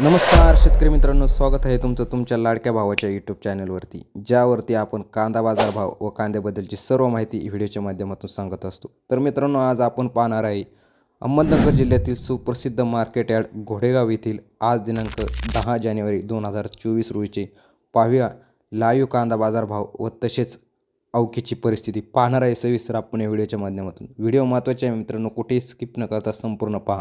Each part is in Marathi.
नमस्कार शेतकरी मित्रांनो स्वागत आहे तुमचं तुमच्या लाडक्या भावाच्या यूट्यूब चॅनलवरती ज्यावरती आपण कांदा बाजार भाव व कांद्याबद्दलची सर्व माहिती व्हिडिओच्या माध्यमातून सांगत असतो. तर मित्रांनो आज आपण पाहणार आहे अहमदनगर जिल्ह्यातील सुप्रसिद्ध मार्केट यार्ड घोडेगाव येथील आज दिनांक दहा जानेवारी दोन हजार चोवीस रोजीचे पाहूया लाईव्ह कांदा बाजार भाव व तसेच अवकीची परिस्थिती पाहणार आहे सविस्तर आपण या व्हिडिओच्या माध्यमातून. व्हिडिओ महत्त्वाचे आहे मित्रांनो कुठेही स्किप न करता संपूर्ण पहा.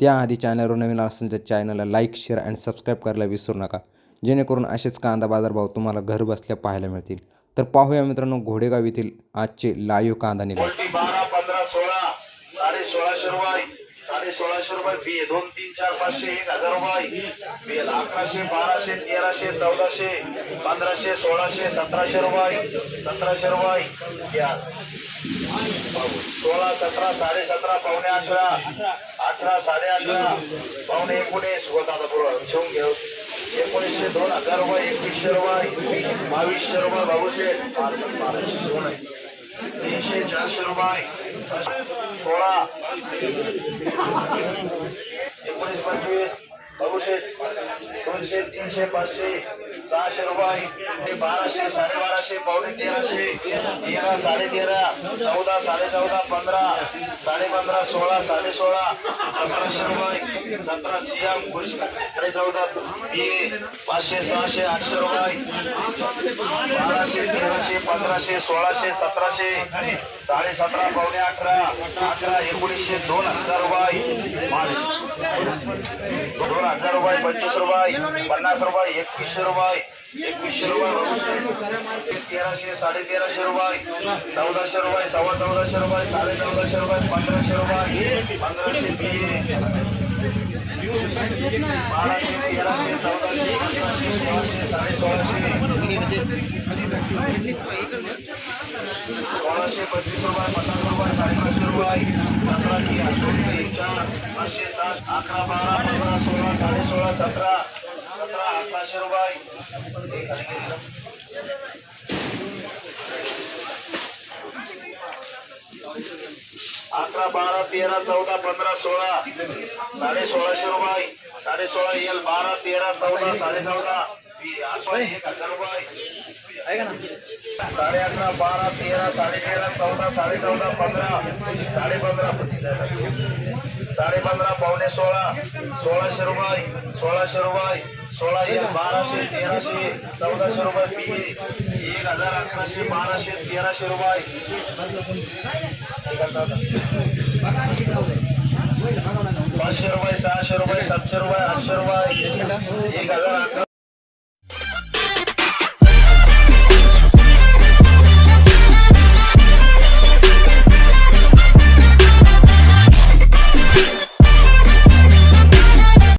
त्याआधी चॅनलवर नवीन असेल तर चॅनलला लाईक शेअर अँड सबस्क्राईब करायला विसरू नका. जेणेकरून असेच कांदा बाजारभाव तुम्हाला घर बसल्या पाहायला मिळतील. तर पाहूया मित्रांनो घोडेगाव येथील आजचे लाईव्ह कांदा निघाले. बारा पंधरा सोळा साडे सोळाशे रुपये साडे सोळाशे रुपये बी दोन तीन चार पाचशे एक हजार रुपये बेल अकराशे बाराशे तेराशे चौदाशे पंधराशे सोळाशे सतराशे रुपये सतराशे रुपये घ्या सोळा सतरा साडे सतरा पावणे अठरा. अठरा साडे अठरा. पावणे एकोणीस. होता आता घेऊ एकोणीसशे दोन हजार रुपये एकवीसशे रुपये बावीसशे रुपये बाबूशे बाराशे आहे तीनशे चारशे रुपये सोळा एकोणीस पंचवीस बाबूशे दोनशे तीनशे पाचशे सहाशे रुपये बाराशे साडेबाराशे पावणे तेराशे तेरा साडे तेरा चौदा साडे चौदा पंधरा साडे पंधरा सोळा साडे सोळा सतराशे रुपये सतरा सिया साडे चौदा बी पाचशे सहाशे आठशे रुपये. बाराशे तेराशे पंधराशे सोळाशे सतराशे साडे सतरा पावणे अठरा अठरा एकोणीसशे दोन हजार रुपये. दोन हजार रुपये पंचवीस रुपये पन्नास रुपये एकवीसशे रुपये एकवीसशे रुपये तेराशे साडे तेराशे रुपये चौदाशे रुपये सव्वा चौदाशे रुपये साडे चौदाशे रुपये पंधराशे रुपये पंधराशे बाराशे तेराशे चौदाशे सोळाशे साडे सोळाशे सोळाशे पंचवीस रुपये पन्नास रुपये साडेपाचशे रुपये सतरा तीन दोन तीन चार पाचशे सात अकरा बारा पंधरा सोळा साडे सोळा सतरा सतरा अकराशे रुपये अकरा बारा तेरा चौदा पंधरा सोळा साडे सोळाशे रुपये. साडे सोळा एल बारा तेरा चौदा साडे चौदा साडे अकरा बारा तेरा साडे तेरा चौदा साडे चौदा पंधरा साडे पंधरा साडे पंधरा पावणे सोळा सोळाशे रुपये सोळाशे रुपये सोळा एक बाराशे तेराशे चौदाशे रुपये पी एक हजार अकराशे बाराशे तेराशे रुपये. पाचशे रुपये सहाशे रुपये सातशे रुपये आठशे रुपये एक हजार अकरा